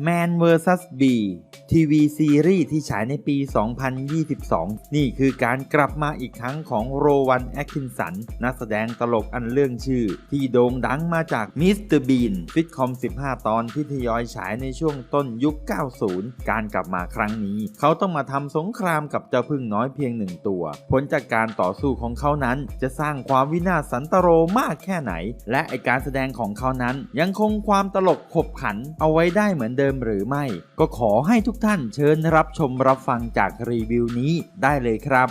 Man vs. B ทีวีซีรีส์ที่ฉายในปี 2022 นี่คือการกลับมาอีกครั้งของโรวันแอคคินสัน นักแสดงตลกอันเรื่องชื่อ ที่โด่งดังมาจากมิสเตอร์บีนฟิตคอม 15 ตอนที่ทยอยฉายในช่วงต้นยุค 90 การกลับมาครั้งนี้ เขาต้องมาทำสงครามกับเจ้าพึ่งน้อยเพียงหนึ่งตัว ผลจากการต่อสู้ของเขานั้นจะสร้างความวินาศสันตโรมากแค่ไหน และไอการแสดงของเขานั้นยังคงความตลกขบขันเอาไว้ได้เหมือนเดิมหรือไม่ ก็ขอให้ทุกท่านเชิญรับชมรับฟังจากรีวิวนี้ได้เลยครับ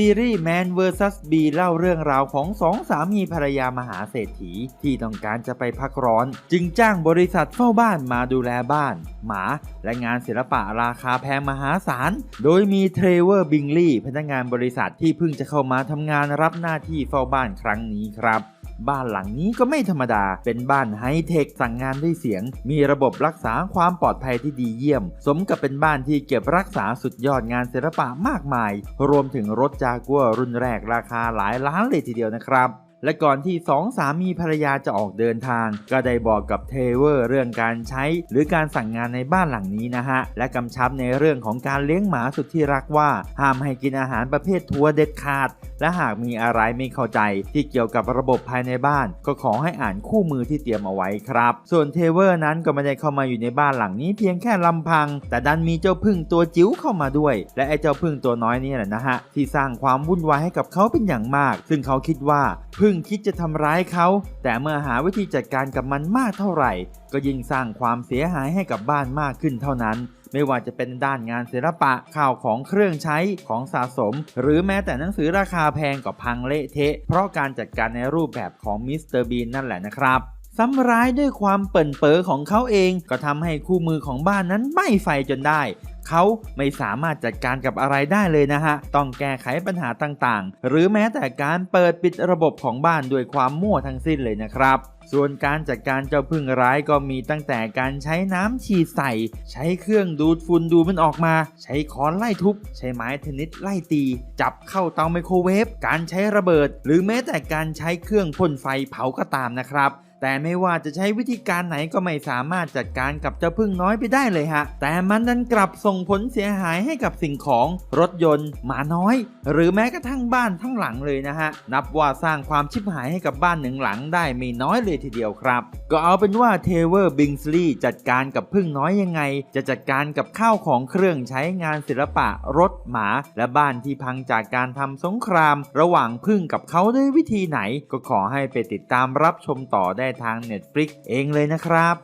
ซีรีส์ Man vs. B เล่าเรื่องราวของสองสามีภรรยามหาเศรษฐี ที่ต้องการจะไปพักร้อน จึงจ้างบริษัทเฝ้าบ้านมาดูแลบ้าน หมา และงานศิลปะราคาแพงมหาศาล โดยมีเทรเวอร์บิงลี่พนักงานบริษัทที่เพิ่งจะเข้ามาทำงานรับหน้าที่เฝ้าบ้านครั้งนี้ครับ บ้านหลังนี้ก็ไม่ธรรมดา เป็นบ้านไฮเทคสั่งงานด้วยเสียง มีระบบรักษาความปลอดภัยที่ดีเยี่ยม สมกับเป็นบ้านที่เก็บรักษาสุดยอดงานศิลปะมากมาย รวมถึงรถจากัวรุ่นแรกราคาหลายล้านเลยทีเดียวนะครับและก่อนที่สองสามีภรรยาจะออกเดินทาง ก็ได้บอกกับเทเวอร์เรื่องการใช้ หรือการสั่งงานในบ้านหลังนี้นะฮะ และกำชับในเรื่องของการเลี้ยงหมาสุดที่รักว่า ห้ามให้กินอาหารประเภททัวเด็ดขาดและหากมีอะไรไม่เข้าใจที่เกี่ยวกับระบบภายในบ้าน ก็ขอให้อ่านคู่มือที่เตรียมเอาไว้ครับ ส่วนเทเวอร์นั้นก็ไม่ได้เข้ามาอยู่ในบ้านหลังนี้เพียงแค่ลำพัง แต่ดันมีเจ้าพึ่งตัวจิ๋วเข้ามาด้วย และไอ้เจ้าพึ่งตัวน้อยนี่แหละนะฮะที่สร้างความวุ่นวายให้กับเขาเป็นอย่างมาก ซึ่งเขาคิดว่าพึ่งคิดจะทำร้ายเขา แต่เมื่อหาวิธีจัดการกับมันมากเท่าไหร่ ก็ยิ่งสร้างความเสียหายให้กับบ้านมากขึ้นเท่านั้น ไม่ว่าจะเป็นด้านงานศิลปะข่าวของเครื่องใช้ของสะสม หรือแม้แต่หนังสือราคาแพงก็พังเละเทะ เพราะการจัดการในรูปแบบของมิสเตอร์บีนนั่นแหละนะครับซ้ำร้ายด้วยความเปิ่นเป๋อของเขาเองก็ทำให้คู่มือของบ้านนั้นไหม้ไฟจนได้ เขาไม่สามารถจัดการกับอะไรได้เลยนะฮะ ต้องแก้ไขปัญหาต่างๆ หรือแม้แต่การเปิดปิดระบบของบ้านด้วยความมั่วทั้งสิ้นเลยนะครับส่วนการจัดการเจ้าพึ่งร้ายก็มีตั้งแต่การใช้น้ำฉีดใส่ ใช้เครื่องดูดฝุ่นดูมันออกมา ใช้ค้อนไล่ทุบ ใช้ไม้เทนนิสไล่ตี จับเข้าเตาไมโครเวฟ การใช้ระเบิด หรือแม้แต่การใช้เครื่องพ่นไฟเผาก็ตามนะครับ แต่ไม่ว่าจะใช้วิธีการไหนก็ไม่สามารถจัดการกับเจ้าพึ่งน้อยไปได้เลยฮะ แต่มันดันกลับส่งผลเสียหายให้กับสิ่งของรถยนต์หมาน้อย หรือแม้กระทั่งบ้านทั้งหลังเลยนะฮะ นับว่าสร้างความชิบหายให้กับบ้านหนึ่งหลังได้ไม่น้อยเลยทีเดียวครับ ก็เอาเป็นว่าเทเวอร์บิงสลีย์จัดการกับพึ่งน้อยยังไง จะจัดการกับข้าวของเครื่องใช้งานศิลปะรถหมา และบ้านที่พังจากการทำสงคราม ระหว่างพึ่งกับเขาด้วยวิธีไหน ก็ขอให้ไปติดตามรับชมต่อได้ทาง Netflix เองเลยนะครับ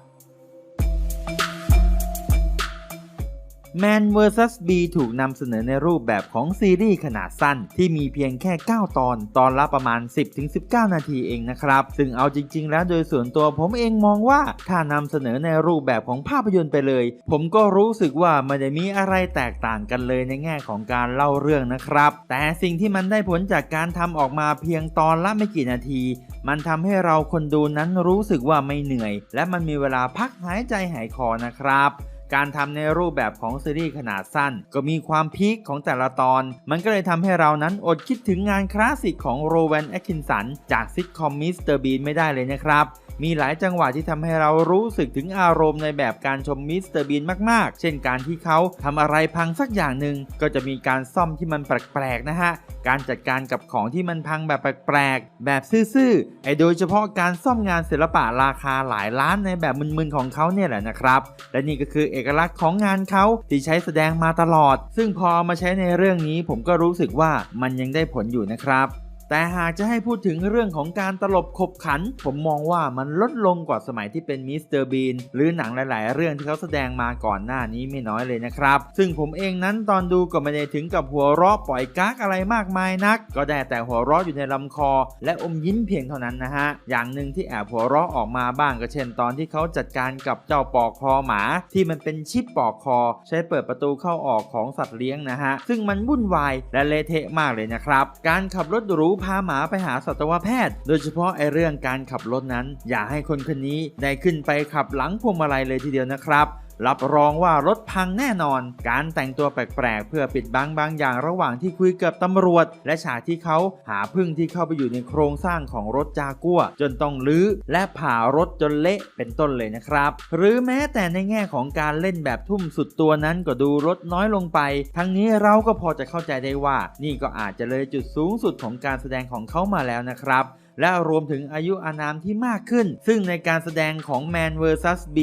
Man vs. B ถูกนำเสนอในรูปแบบของซีรีส์ขนาดสั้น ที่มีเพียงแค่ 9 ตอน ตอนละประมาณ 10-19 นาทีเองนะครับ ซึ่งเอาจริง ๆ แล้วโดยส่วนตัวผมเองมองว่าถ้านำเสนอในรูปแบบของภาพยนตร์ไปเลย ผมก็รู้สึกว่าไม่ได้มีอะไรแตกต่างกันเลยในแง่ของการเล่าเรื่องนะครับ แต่สิ่งที่มันได้ผลจากการทำออกมาเพียงตอนละไม่กี่นาที มันทำให้เราคนดูนั้นรู้สึกว่าไม่เหนื่อย และมันมีเวลาพักหายใจหายคอนะครับ การทำในรูปแบบของซีรีส์ขนาดสั้น ก็มีความพีคของแต่ละตอน มันก็เลยทำให้เรานั้นอดคิดถึงงานคลาสสิกของโรแวนแอคินสันจากซิทคอมมิสเตอร์บีนไม่ได้เลยนะครับ มีหลายจังหวะที่ทำให้เรารู้สึกถึงอารมณ์ในแบบการชมมิสเตอร์บีนมาก ๆ เช่นการที่เขาทำอะไรพังสักอย่างหนึ่งก็จะมีการซ่อมที่มันแปลก ๆ นะฮะ การจัดการกับของที่มันพังแบบแปลก ๆ แบบซื่อ ๆ ไอโดยเฉพาะการซ่อมงานศิลปะราคาหลายล้านในแบบมึน ๆ ของเขาเนี่ยแหละนะครับ และนี่ก็คือเอกลักษณ์ของงานเขาที่ใช้แสดงมาตลอด ซึ่งพอมาใช้ในเรื่องนี้ผมก็รู้สึกว่ามันยังได้ผลอยู่นะครับ แต่หากจะให้พูดถึงเรื่องของการตลบขบขัน ผมมองว่ามันลดลงกว่าสมัยที่เป็นมิสเตอร์บีนหรือหนังหลาย ๆ เรื่องที่เขาแสดงมาก่อนหน้านี้ไม่น้อยเลยนะครับ ซึ่งผมเองนั้นตอนดูก็ไม่ได้ถึงกับหัวเราะปล่อยก๊ากอะไรมากมายนัก ก็ได้แต่หัวเราะอยู่ในลำคอ และอมยิ้มเพียงเท่านั้นนะฮะ อย่างหนึ่งที่แอบหัวเราะออกมาบ้างก็เช่นตอนที่เขาจัดการกับเจ้าปอกคอหมา ที่มันเป็นชิปปอกคอ ใช้เปิดประตูเข้าออกของสัตว์เลี้ยงนะฮะซึ่งมันวุ่นวายและเละเทะมากเลยนะครับการขับรถหรูพาหมาไปหาสัตวแพทย์ โดยเฉพาะไอเรื่องการขับรถนั้น อย่าให้คนคนนี้ได้ขึ้นไปขับหลังพวงมาลัยเลยทีเดียวนะครับ รับรองว่ารถพังแน่นอน การแต่งตัวแปลกๆ เพื่อปิดบังบางอย่างระหว่างที่คุยกับตำรวจ และฉากที่เขาหาพึ่งที่เข้าไปอยู่ในโครงสร้างของรถจากัวจนต้องลื้อและผ่ารถจนเละเป็นต้นเลยนะครับ หรือแม้แต่ในแง่ของการเล่นแบบทุ่มสุดตัวนั้นก็ดูลดน้อยลงไป ทั้งนี้เราก็พอจะเข้าใจได้ว่า นี่ก็อาจจะเลยจุดสูงสุดของการแสดงของเขามาแล้วนะครับ และรวมถึงอายุอานามที่มากขึ้น ซึ่งในการแสดงของ Man vs B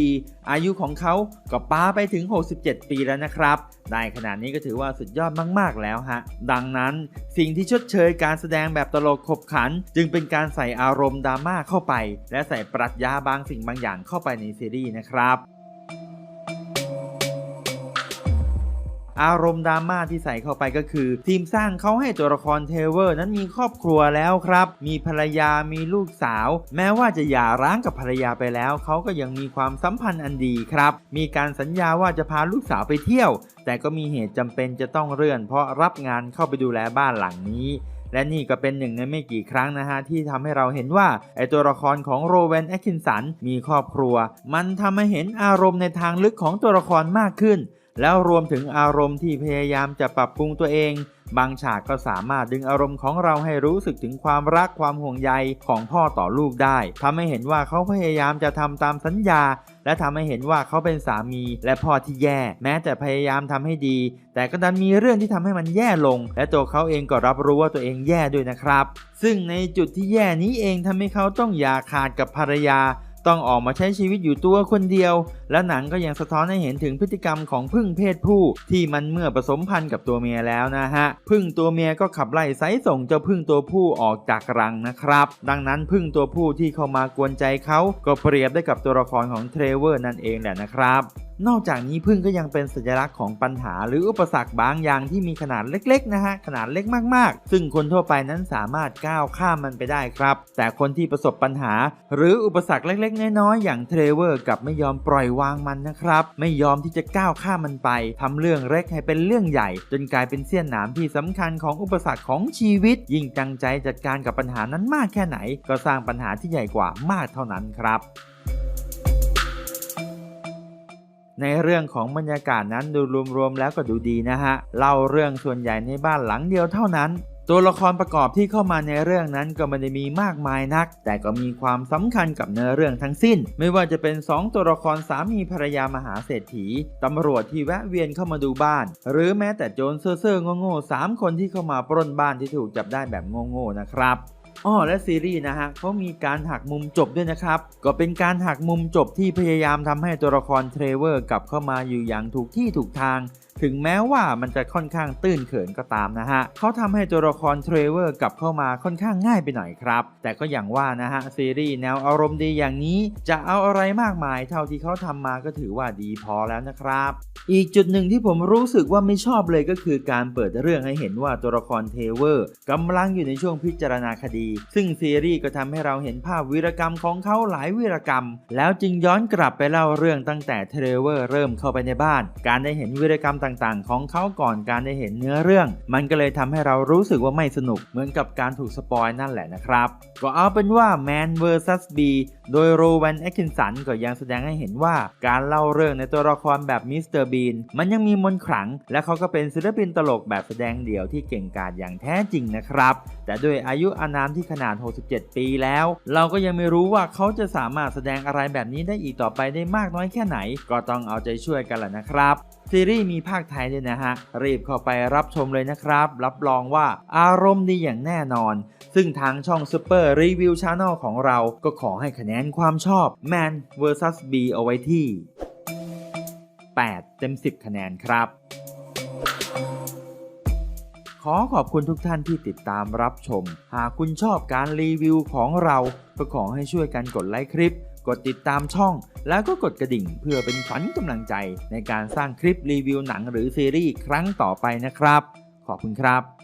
อายุของเขาก็ป้าไปถึง 67 ปีแล้วนะครับ ได้ขนาดนี้ก็ถือว่าสุดยอดมาก ๆ แล้วฮะ ดังนั้นสิ่งที่ชดเชยการแสดงแบบตลกขบขัน จึงเป็นการใส่อารมณ์ดราม่าเข้าไป และใส่ปรัชญาบางสิ่งบางอย่างเข้าไปในซีรีส์นะครับ อารมณ์ดราม่าที่ใส่เข้าไปก็คือ ทีมสร้างเขาให้ตัวละครเทเวอร์นั้นมีครอบครัวแล้วครับ มีภรรยามีลูกสาว แม้ว่าจะหย่าร้างกับภรรยาไปแล้ว เขาก็ยังมีความสัมพันธ์อันดีครับ มีการสัญญาว่าจะพาลูกสาวไปเที่ยว แต่ก็มีเหตุจำเป็นจะต้องเลื่อน เพราะรับงานเข้าไปดูแลบ้านหลังนี้และนี่ก็เป็นหนึ่งในไม่กี่ครั้งนะฮะ ที่ทำให้เราเห็นว่า ไอตัวละครของโรเวนแอคคินสันมีครอบครัว มันทำให้เห็นอารมณ์ในทางลึกของตัวละครมากขึ้นแล้วรวมถึงอารมณ์ที่พยายามจะปรับปรุงตัวเอง บางฉากก็สามารถดึงอารมณ์ของเราให้รู้สึกถึงความรักความห่วงใยของพ่อต่อลูกได้ทำให้เห็นว่าเขาพยายามจะทำตามสัญญา และทำให้เห็นว่าเขาเป็นสามีและพ่อที่แย่ แม้แต่พยายามทำให้ดี แต่ก็ดันมีเรื่องที่ทำให้มันแย่ลง และตัวเขาเองก็รับรู้ว่าตัวเองแย่ด้วยนะครับ ซึ่งในจุดที่แย่นี้เองทำให้เขาต้องอย่าขาดกับภรรยา ต้องออกมาใช้ชีวิตอยู่ตัวคนเดียว และหนังก็ยังสะท้อนให้เห็นถึงพฤติกรรมของพึ่งเพศผู้ ที่มันเมื่อผสมพันธุ์กับตัวเมียแล้วนะฮะพึ่งตัวเมียก็ขับไล่ไซส่งเจ้าพึ่งตัวผู้ออกจากรังนะครับ ดังนั้นพึ่งตัวผู้ที่เข้ามากวนใจเขาก็เปรียบได้กับตัวละครของเทรเวอร์นั่นเองแหละนะครับ นอกจากนี้พึ่งก็ยังเป็นสัญลักษณ์ของปัญหา หรืออุปสรรคบางอย่างที่มีขนาดเล็กๆนะฮะขนาดเล็กมากๆ ซึ่งคนทั่วไปนั้นสามารถก้าวข้ามมันไปได้ครับ แต่คนที่ประสบปัญหา หรืออุปสรรคเล็กๆ น้อยๆอย่างเทรเวอร์กับไม่ยอมปล่อยวางมันนะครับ ไม่ยอมที่จะก้าวข้ามมันไปทำเรื่องเล็กให้เป็นเรื่องใหญ่ จนกลายเป็นเสี้ยนหนามที่สำคัญของอุปสรรคของชีวิต ยิ่งจังใจจัดการกับปัญหานั้นมากแค่ไหน ก็สร้างปัญหาที่ใหญ่กว่ามากเท่านั้นครับ ในเรื่องของบรรยากาศนั้นดูรวมๆแล้วก็ดูดีนะฮะเล่าเรื่องส่วนใหญ่ในบ้านหลังเดียวเท่านั้นตัวละครประกอบที่เข้ามาในเรื่องนั้นก็ไม่ได้มีมากมายนัก แต่ก็มีความสำคัญกับเนื้อเรื่องทั้งสิ้น ไม่ว่าจะเป็น 2 ตัวละครสามีภรรยามหาเศรษฐีตำรวจที่แวะเวียนเข้ามาดูบ้าน หรือแม้แต่โจรเซ่อๆโง่ๆสามคนที่เข้ามาปล้นบ้านที่ถูกจับได้แบบโง่ๆนะครับ อ้อและซีรีส์นะฮะเขามีการหักมุมจบด้วยนะครับ ก็เป็นการหักมุมจบที่พยายามทำให้ตัวละครเทรเวอร์กลับเข้ามาอยู่อย่างถูกที่ถูกทาง ถึงแม้ว่ามันจะค่อนข้างตื้นเขินก็ตามนะฮะเขาทำให้ตัวละครเทรเวอร์กลับเข้ามาค่อนข้างง่ายไปหน่อยครับ แต่ก็อย่างว่านะฮะซีรีส์แนวอารมณ์ดีอย่างนี้จะเอาอะไรมากมายเท่าที่เขาทำมาก็ถือว่าดีพอแล้วนะครับ อีกจุดหนึ่งที่ผมรู้สึกว่าไม่ชอบเลยก็คือการเปิดเรื่องให้เห็นว่าตัวละครเทเวอร์กำลังอยู่ในช่วงพิจารณาคดี ซึ่งซีรีส์ก็ทำให้เราเห็นภาพวีรกรรมของเขาหลายวีรกรรม แล้วจึงย้อนกลับไปเล่าเรื่องตั้งแต่เทรเวอร์เริ่มเข้าไปในบ้าน การได้เห็นวีรกรรมต่ต่างๆ ของเขาก่อนการได้เห็นเนื้อเรื่อง มันก็เลยทำให้เรารู้สึกว่าไม่สนุกเหมือนกับการถูกสปอยนั่นแหละนะครับ ก็เอาเป็นว่า Man vs B โดยโรแวนแอคคินสันก็ยังแสดงให้เห็นว่าการเล่าเรื่องในตัวละครแบบมิสเตอร์บีนมันยังมีมนขลัง และเขาก็เป็นศิลปินตลกแบบแสดงเดี่ยวที่เก่งกาจอย่างแท้จริงนะครับ แต่ด้วยอายุอานามที่ขนาด 67 ปีแล้ว เราก็ยังไม่รู้ว่าเขาจะสามารถแสดงอะไรแบบนี้ได้อีกต่อไปได้มากน้อยแค่ไหน ก็ต้องเอาใจช่วยกันแหละนะครับ ซีรีส์มีภาคไทยด้วยนะฮะ รีบเข้าไปรับชมเลยนะครับ รับรองว่าอารมณ์ดีอย่างแน่นอน ซึ่งทางช่อง Super Review Channel ของเราก็ขอให้คะแนนความชอบ Man vs B เอาไว้ที่ 8 เต็ม 10 คะแนนครับ ขอขอบคุณทุกท่านที่ติดตามรับชม หากคุณชอบการรีวิวของเรา ก็ขอให้ช่วยกันกดไลค์คลิป กดติดตามช่อง แล้วก็กดกระดิ่งเพื่อเป็นขวัญกำลังใจในการสร้างคลิปรีวิวหนังหรือซีรีส์ครั้งต่อไปนะครับ ขอบคุณครับ